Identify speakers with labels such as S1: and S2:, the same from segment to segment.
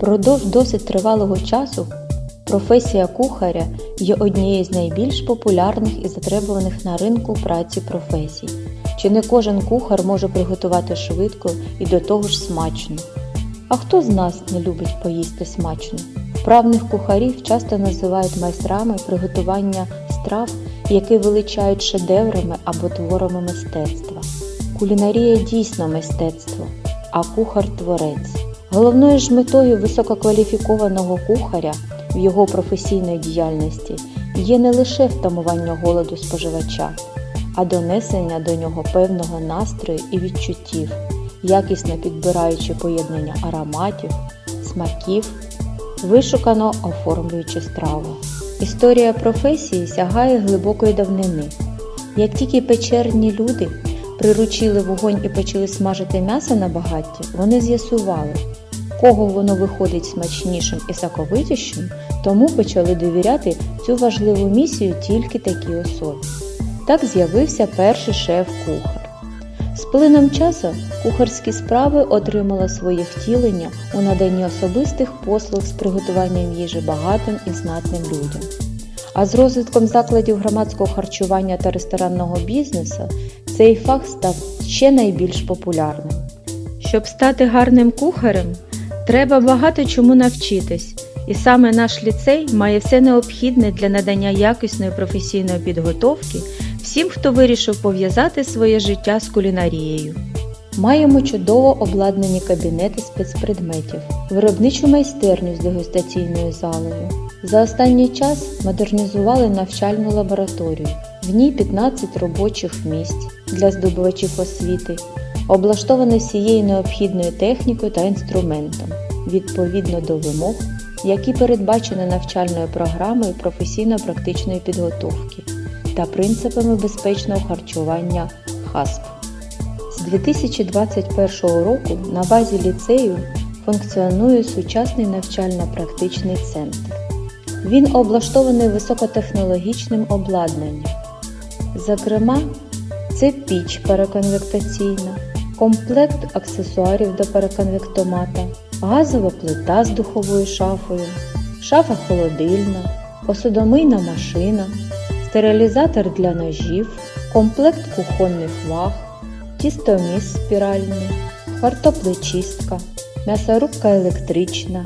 S1: Впродовж досить тривалого часу професія кухаря є однією з найбільш популярних і затребуваних на ринку праці професій. Чи не кожен кухар може приготувати швидко і до того ж смачно? А хто з нас не любить поїсти смачно? Вправних кухарів часто називають майстрами приготування страв, які величають шедеврами або творами мистецтва. Кулінарія дійсно мистецтво, а кухар творець. Головною ж метою висококваліфікованого кухаря в його професійній діяльності є не лише втамування голоду споживача, а донесення до нього певного настрою і відчуттів, якісно підбираючи поєднання ароматів, смаків, вишукано оформлюючи страву. Історія професії сягає глибокої давнини. Як тільки печерні люди приручили вогонь і почали смажити м'ясо на багатті, вони з'ясували, кого воно виходить смачнішим і соковитішим, тому почали довіряти цю важливу місію тільки такій особі. Так з'явився перший шеф-кухар. З плином часу кухарські справи отримали своє втілення у наданні особистих послуг з приготуванням їжі багатим і знатним людям. А з розвитком закладів громадського харчування та ресторанного бізнесу цей фах став ще найбільш популярним. Щоб стати гарним кухарем, треба багато чому навчитись, і саме наш ліцей має все необхідне для надання якісної професійної підготовки всім, хто вирішив пов'язати своє життя з кулінарією. Маємо чудово обладнані кабінети спецпредметів, виробничу майстерню з дегустаційною залою. За останній час модернізували навчальну лабораторію. В ній 15 робочих місць для здобувачів освіти, облаштоване всією необхідною технікою та інструментом відповідно до вимог, які передбачені навчальною програмою професійно-практичної підготовки та принципами безпечного харчування ХАСП. З 2021 року на базі ліцею функціонує сучасний навчально-практичний центр. Він облаштований високотехнологічним обладнанням. Зокрема, це піч переконвектаційна, комплект аксесуарів до переконвектомата, газова плита з духовою шафою, шафа холодильна, посудомийна машина, стерилізатор для ножів, комплект кухонних ваг, тістоміс спіральний, картоплечистка, м'ясорубка електрична,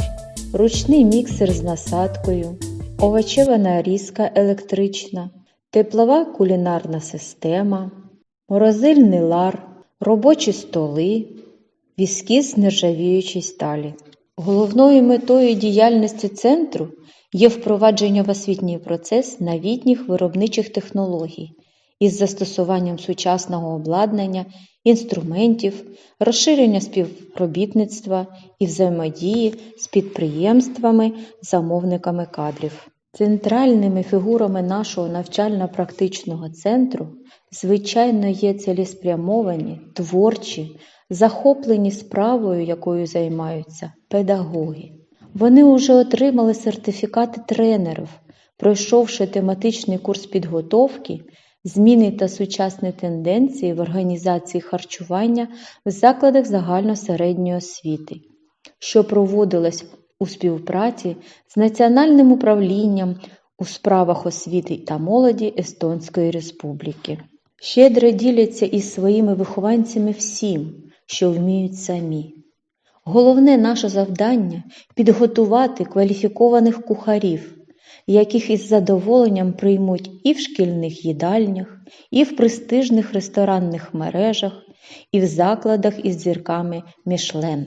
S1: ручний міксер з насадкою, овочева нарізка електрична, теплова кулінарна система, морозильний лар, робочі столи, візки з нержавіючої сталі. Головною метою діяльності центру є впровадження в освітній процес новітніх виробничих технологій із застосуванням сучасного обладнання, інструментів, розширення співробітництва і взаємодії з підприємствами, замовниками кадрів. Центральними фігурами нашого навчально-практичного центру, звичайно, є цілеспрямовані, творчі, захоплені справою, якою займаються педагоги. Вони вже отримали сертифікати тренерів, пройшовши тематичний курс підготовки, зміни та сучасні тенденції в організації харчування в закладах загально-середньої освіти, що проводилось у співпраці з Національним управлінням у справах освіти та молоді Естонської Республіки. Щедро діляться із своїми вихованцями всім, що вміють самі. Головне наше завдання підготувати кваліфікованих кухарів, яких із задоволенням приймуть і в шкільних їдальнях, і в престижних ресторанних мережах, і в закладах із зірками Мішлен.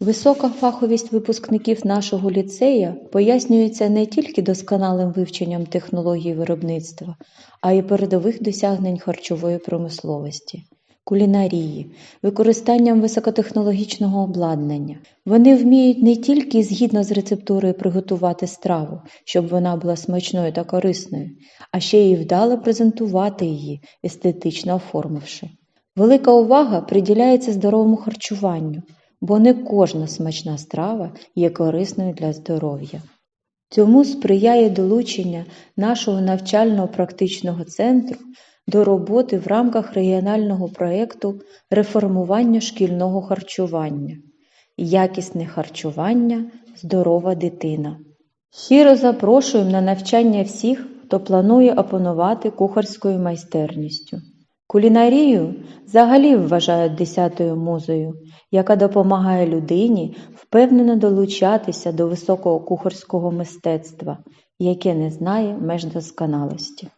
S1: Висока фаховість випускників нашого ліцея пояснюється не тільки досконалим вивченням технологій виробництва, а й передових досягнень харчової промисловості, кулінарії, використанням високотехнологічного обладнання. Вони вміють не тільки згідно з рецептурою приготувати страву, щоб вона була смачною та корисною, а ще й вдало презентувати її, естетично оформивши. Велика увага приділяється здоровому харчуванню бо не кожна смачна страва є корисною для здоров'я. Цьому сприяє долучення нашого навчально-практичного центру до роботи в рамках регіонального проєкту реформування шкільного харчування, якісне харчування здорова дитина. Щиро запрошуємо на навчання всіх, хто планує опанувати кухарською майстерністю. Кулінарію взагалі вважають десятою музою, яка допомагає людині впевнено долучатися до високого кухарського мистецтва, яке не знає меж досконалості.